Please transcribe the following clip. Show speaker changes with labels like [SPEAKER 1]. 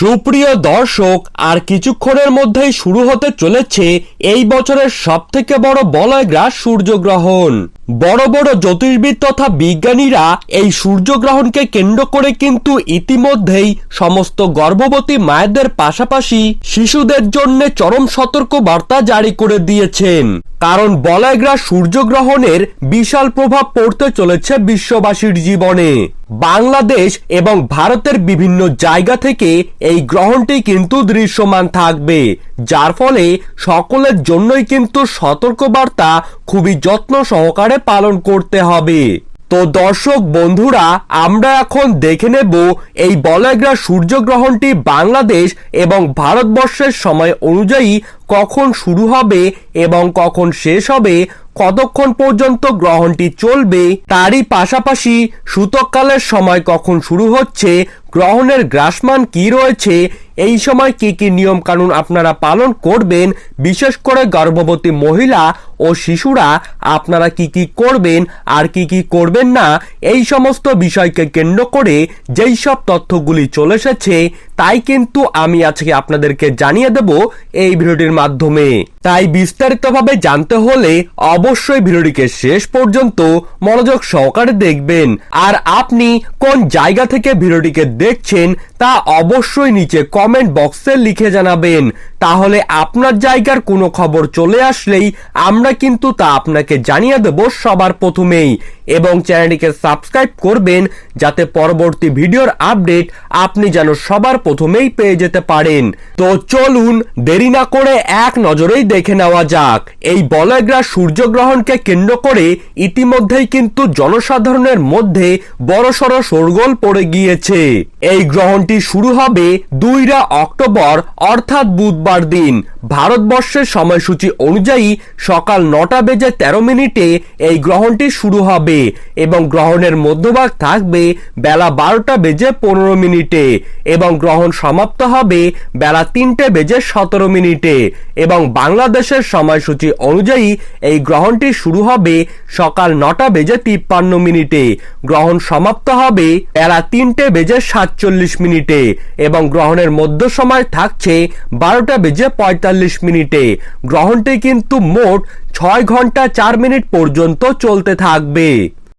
[SPEAKER 1] সুপ্রিয় দর্শক, আর কিছুক্ষণের মধ্যেই শুরু হতে চলেছে এই বছরের সব থেকে বড় বলয়গ্রাস সূর্যগ্রহণ। বড় বড় জ্যোতির্বিদ তথা বিজ্ঞানীরা এই সূর্যগ্রহণকে কেন্দ্র করে কিন্তু ইতিমধ্যেই সমস্ত গর্ভবতী মায়েদের পাশাপাশি শিশুদের জন্য চরম সতর্ক বার্তা জারি করে দিয়েছেন। কারণ বলায়গ্রা সূর্যগ্রহণের বিশাল প্রভাব পড়তে চলেছে বিশ্ববাসীর জীবনে। বাংলাদেশ এবং ভারতের বিভিন্ন জায়গা থেকে এই গ্রহণটি কিন্তু দৃশ্যমান থাকবে, যার ফলে সকলের জন্যই কিন্তু সতর্কবার্তা খুবই যত্ন সহকারে পালন করতে হবে। তো দর্শক বন্ধুরা, আমরা এখন দেখে নেব এই বলয়গ্রা সূর্যগ্রহণটি বাংলাদেশ এবং ভারতবর্ষের সময় অনুযায়ী কখন শুরু হবে এবং কখন শেষ হবে, কতক্ষণ পর্যন্ত গ্রহণটি চলবে, তারই পাশাপাশি সূতককালের সময় কখন শুরু হচ্ছে গ্রহণের গ্রাসমান কি রয়েছে? এই সময় কি কি নিয়ম কানুন আপনারা পালন করবেন? বিশেষ করে গর্ভবতী মহিলা ও শিশুরা, আপনারা কি কি করবেন আর কি কি করবেন না? এই সমস্ত বিষয়কে কেন্দ্র করে যেই সব তথ্যগুলি চলে এসেছে, তাই কিন্তু আমি আজকে আপনাদেরকে জানিয়ে দেব এই ভিডিওটির মাধ্যমে। তাই বিস্তারিতভাবে জানতে হলে অবশ্যই ভিডিওটিকে শেষ পর্যন্ত মনোযোগ সহকারে দেখবেন। আর আপনি কোন জায়গা থেকে ভিডিওটিকে দেখছেন তা অবশ্যই নিচে কমেন্ট বক্সে লিখে জানাবেন। তাহলে আপনার জায়গার কোনো খবর চলে আসলেই আমরা কিন্তু তা আপনাকে জানিয়ে দেব সবার প্রথমেই। এবং চ্যানেলটিকে সাবস্ক্রাইব করবেন যাতে পরবর্তী ভিডিওর আপডেট আপনি যেন সবার প্রথমেই পেয়ে যেতে পারেন। তো চলুন দেরি না করে এক নজরেই দেখে নেওয়া যাক। এই বলয়গ্রাস সূর্যগ্রহণকে কেন্দ্র করে ইতিমধ্যেই কিন্তু জনসাধারণের মধ্যে বড়সড় শোরগোল পড়ে গিয়েছে। এই গ্রহণটি শুরু হবে দুইরা অক্টোবর, অর্থাৎ বুধবার দিন। ভারতবর্ষের সময়সূচি অনুযায়ী সকাল নটা বেজে তেরো মিনিটে এই গ্রহণটি শুরু হবে এবং গ্রহণের মধ্যভাগ থাকবে বেলা বারোটা বেজে পনেরো মিনিটে এবং গ্রহণ সমাপ্ত হবে বেলা তিনটে বেজে সতেরো মিনিটে এবং বাংলাদেশের সময়সূচি অনুযায়ী এই গ্রহণটি শুরু হবে সকাল নটা বেজে তিপ্পান্ন মিনিটে। গ্রহণ সমাপ্ত হবে বেলা তিনটে বেজে সাতচল্লিশ মিনিটে এবং গ্রহণের মধ্য সময় থাকছে বারোটা বেজে পঁয়তাল্লিশ মিনিটে। গ্রহণটি কিন্তু মোট ছয় ঘণ্টা চার মিনিট পর্যন্ত চলতে থাকবে।